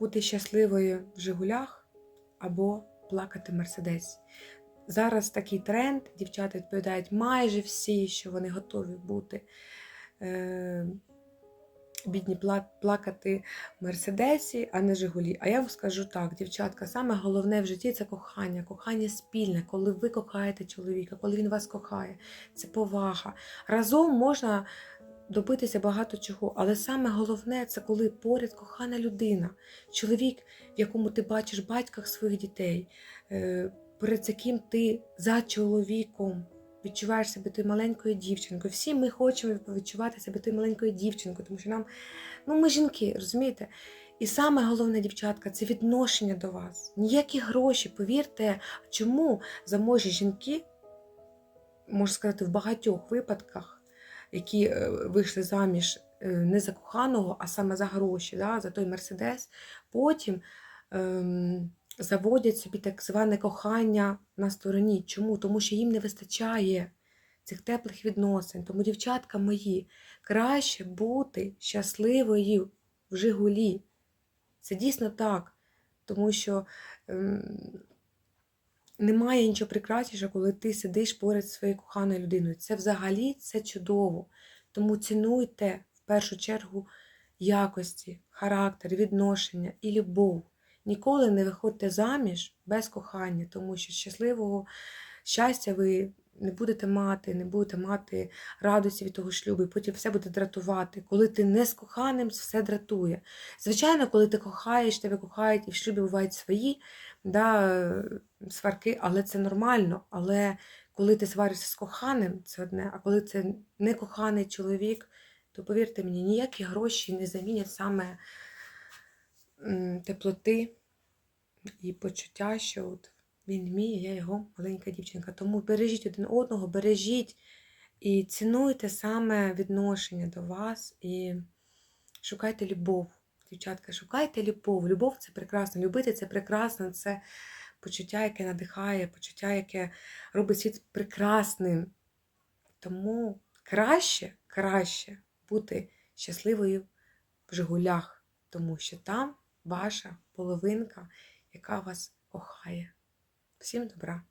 бути щасливою в Жигулях або плакати в Мерседесі. Зараз такий тренд, дівчата відповідають майже всі, що вони готові бути е, бідні плакати Мерседесі, а не Жигулі. А я вам скажу так, дівчатка, саме головне в житті це кохання, кохання спільне, коли ви кохаєте чоловіка, коли він вас кохає, це повага. Разом можна добитися багато чого, але саме головне це коли поряд кохана людина, чоловік, в якому ти бачиш батьках своїх дітей, е, перед яким ти за чоловіком відчуваєш себе тою маленькою дівчинкою. Всі ми хочемо відчувати себе тою маленькою дівчинкою, тому що нам, ну ми жінки, розумієте? І саме головне, дівчатка, це відношення до вас. Ніякі гроші, повірте, чому заможні жінки, можна сказати, в багатьох випадках, які е, вийшли заміж е, не за коханого, а саме за гроші, да, за той мерседес, потім ем, заводять собі так зване кохання на стороні. Чому? Тому що їм не вистачає цих теплих відносин. Тому, дівчатка мої, краще бути щасливою в Жигулі. Це дійсно так. Тому що ем, немає нічого прекрасніше, коли ти сидиш поряд зі своєю коханою людиною. Це взагалі це чудово. Тому цінуйте в першу чергу якості, характер, відношення і любов. Ніколи не виходьте заміж без кохання, тому що щасливого щастя ви не будете мати, не будете мати радості від того шлюбу, і потім все буде дратувати. Коли ти не з коханим, все дратує. Звичайно, коли ти кохаєш, тебе кохають, і в шлюбі бувають свої да, сварки, але це нормально. Але коли ти сваришся з коханим, це одне, а коли це не коханий чоловік, то повірте мені, ніякі гроші не замінять саме теплоти і почуття, що от він мій, я його маленька дівчинка. Тому бережіть один одного, бережіть і цінуйте саме відношення до вас і шукайте любов. Дівчатка, шукайте любов. Любов це прекрасно. Любити це прекрасно, це почуття, яке надихає, почуття, яке робить світ прекрасним. Тому краще, краще бути щасливою в Жигулях, тому що там ваша половинка, яка вас кохає. Всім добра!